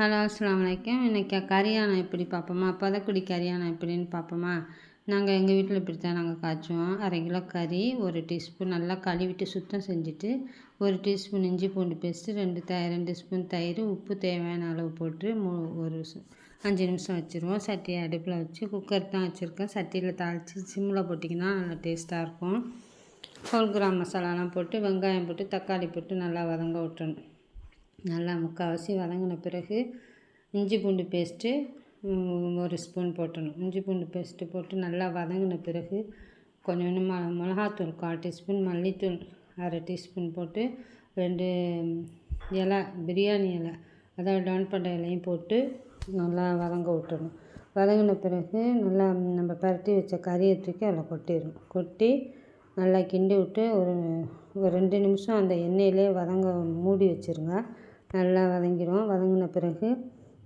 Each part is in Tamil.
ஹலோ அஸ்லாம் வலைக்கம் இன்றைக்கி கரியானம் எப்படி பார்ப்போமா? பதக்குடி கரியானம் எப்படின்னு பார்ப்போமா? நாங்கள் எங்கள் வீட்டில் இப்படி தான் நாங்கள் காய்ச்சுவோம். அரை கிலோ கறி ஒரு டீஸ்பூன் நல்லா கழுவிட்டு சுத்தம் செஞ்சுட்டு ஒரு டீஸ்பூன் இஞ்சி பூண்டு பேஸ்ட்டு ரெண்டு த ரெண்டு ஸ்பூன் தயிர் உப்பு தேவையான அளவு போட்டு மூ ஒரு அஞ்சு நிமிஷம் வச்சுருவோம். சட்டியை அடுப்பில் வச்சு குக்கர் தான் வச்சுருக்கேன். சட்டியில் தாளித்து சிம்மில் போட்டிங்கன்னா நல்லா டேஸ்ட்டாக இருக்கும். ஹோல் கிராம் மசாலாலாம் போட்டு வெங்காயம் போட்டு தக்காளி போட்டு நல்லா வதங்க விட்டணும் நல்லா முக்கால்வாசி வதங்கின பிறகு இஞ்சி பூண்டு பேஸ்ட்டு ஒரு ஸ்பூன் போட்டணும் இஞ்சி பூண்டு பேஸ்ட்டு போட்டு நல்லா வதங்கின பிறகு கொஞ்சம் ம மிளகாத்தூள் கால் டீஸ்பூன் மல்லித்தூள் அரை டீஸ்பூன் போட்டு ரெண்டு இலை பிரியாணி இலை அதாவது டவுன் பண்ண இலையும் போட்டு நல்லா வதங்க விட்டுணும் வதங்கின பிறகு நல்லா நம்ம பரட்டி வச்ச கறியை தூக்கி அதில் கொட்டிடணும். கொட்டி நல்லா கிண்டி விட்டு ஒரு ஒரு ரெண்டு நிமிஷம் அந்த எண்ணெயிலே வதங்க மூடி வச்சுருங்க. நல்லா வதங்கிடும். வதங்கின பிறகு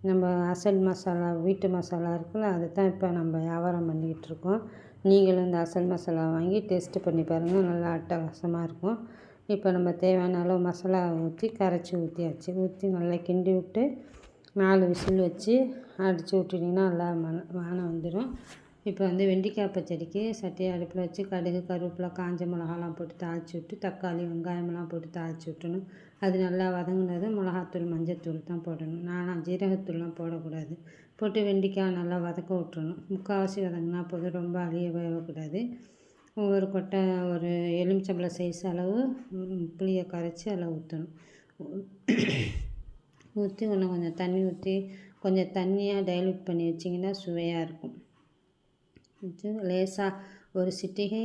நம்ம அசல் மசாலா வீட்டு மசாலா இருக்குல்ல அதை தான் இப்போ நம்ம வியாபாரம் பண்ணிக்கிட்டுருக்கோம். நீங்களும் இந்த அசல் மசாலா வாங்கி டேஸ்ட்டு பண்ணி பாருங்கள் நல்லா அட்டகாசமாக இருக்கும். இப்போ நம்ம தேவையான அளவு மசாலா ஊற்றி கரைச்சி ஊற்றியாச்சு ஊற்றி நல்லா கிண்டி விட்டு நாலு விசில் வச்சு அடித்து விட்டுட்டிங்கன்னா நல்லா மன வானம் வந்துடும் இப்போ வந்து வெண்டைக்காய் பச்சடிக்கு சட்டியை அடுப்பில் வச்சு கடுகு கருவேப்பிலை காஞ்ச மிளகாலாம் போட்டு தாளித்து விட்டு தக்காளி வெங்காயமெல்லாம் போட்டு தாளித்து விட்டணும். அது நல்லா வதங்கினதும் மிளகாத்தூள் மஞ்சத்தூள் தான் போடணும். நானாக ஜீரகத்தூள்லாம் போடக்கூடாது. போட்டு வெண்டைக்காய் நல்லா வதக்க விட்டுறணும். முக்கால்வாசி வதங்கினா போதும். ரொம்ப அழிய வேகக்கூடாது. ஒரு கொட்டை ஒரு எலுமிச்சம்பழம் சைஸ் அளவு புளியை கரைச்சி அதில் ஊற்றணும். ஊற்றி ஒன்று கொஞ்சம் தண்ணி ஊற்றி கொஞ்சம் தண்ணியாக டைல்யூட் பண்ணி வச்சிங்கன்னா சுவையாக இருக்கும். லேசாக ஒரு சிட்டிகை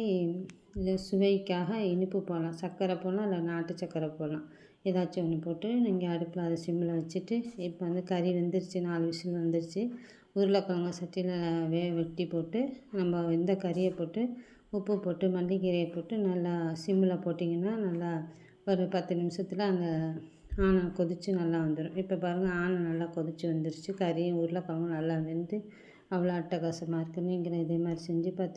இல்லை சுவைக்காக இனிப்பு போடலாம். சர்க்கரை போடலாம் இல்லை நாட்டு சர்க்கரை போடலாம். ஏதாச்சும் ஒன்று போட்டு நீங்கள் அடுப்பில் அதை சிம்மில் வச்சுட்டு இப்போ வந்து கறி வெந்துருச்சு நாலு விசில் வந்துருச்சு. உருளைக்கிழங்கு சட்டியில் வே வெட்டி போட்டு நம்ம வெந்த கறியை போட்டு உப்பு போட்டு மல்லிக்கீரையை போட்டு நல்லா சிம்மில் போட்டிங்கன்னா நல்லா ஒரு பத்து நிமிஷத்தில் அந்த ஆனை கொதித்து நல்லா வந்துடும் இப்போ பாருங்கள் ஆனை நல்லா கொதித்து வந்துருச்சு. கறியும் உருளைக்கிழங்கும் நல்லா வெந்து அவ்வளோ அட்டகாசமாக இருக்குது நீங்களும் இதே மாதிரி செஞ்சு பார்த்து